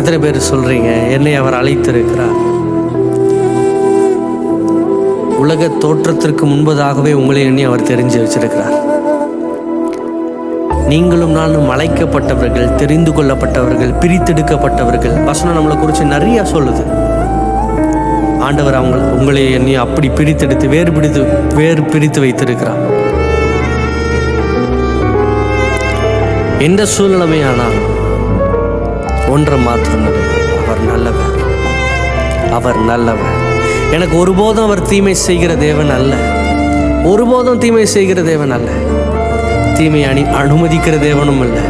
எத்தனை பேர் சொல்றீங்க? என்னை அவர் அழைத்திருக்கிறார். உலக தோற்றத்திற்கு முன்பதாகவே உங்களை எண்ணி அவர் தெரிஞ்சு வச்சிருக்கிறார். நீங்களும் நானும் அழைக்கப்பட்டவர்கள் தெரிந்து கொள்ளப்பட்டவர்கள் பிரித்தெடுக்கப்பட்டவர்கள். வசனம் நம்மளை குறித்து நிறைய சொல்லுது. ஆண்டவர் அவங்க உங்களை எண்ணி அப்படி பிரித்தெடுத்து வேறு பிடித்து வேறு பிரித்து வைத்திருக்கிறார். எந்த சூழ்நிலைமையானாலும் ஒன்றை மாத்திரம் அவர் நல்லவர். அவர் நல்லவர். எனக்கு ஒருபோதும் அவர் தீமை செய்கிற தேவன் அல்ல. ஒருபோதும் தீமை செய்கிற தேவன் அல்ல. தீமை அணி அனுமதிக்கிற தேவனும் இல்லை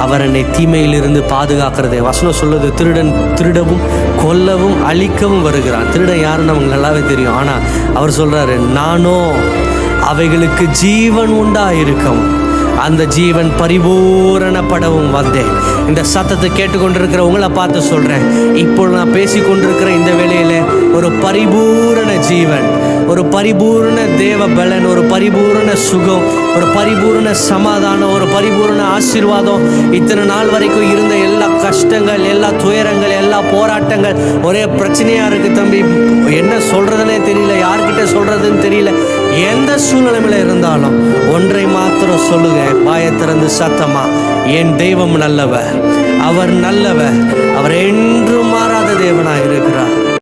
அவர் என்னை தீமையிலிருந்து பாதுகாக்கிறதே வசனம் சொல்லுது திருடன் திருடவும் கொல்லவும் அழிக்கவும் வருகிறான். திருடன் யாருன்னு நமக்கு நல்லாவே தெரியும். ஆனால் அவர் சொல்கிறாரு நானோ அவைகளுக்கு ஜீவன் உண்டாயிருக்கவும். அந்த ஜீவன் பரிபூரணப்படவும் வந்தேன். இந்த சத்தத்தை கேட்டுக்கொண்டிருக்கிற உங்களை பார்த்து சொல்கிறேன் இப்போ நான் பேசி கொண்டிருக்கிற இந்த வேலையில் ஒரு பரிபூரண ஜீவன் ஒரு பரிபூரண தேவ பலன் ஒரு பரிபூரண சுகம் ஒரு பரிபூரண சமாதானம் ஒரு பரிபூரண ஆசீர்வாதம். இத்தனை நாள் வரைக்கும் இருந்த எல்லா கஷ்டங்கள் எல்லா துயரங்கள் எல்லா போராட்டங்கள் ஒரே பிரச்சனையாக இருக்குது தம்பி. என்ன சொல்கிறதுனே தெரியல யார்கிட்ட சொல்கிறதுன்னு தெரியல. எந்த சூழ்நிலையில் இருந்தாலும் ஒன்றை சத்தமா? என் தெய்வம் நல்லவர் அவர் நல்லவர்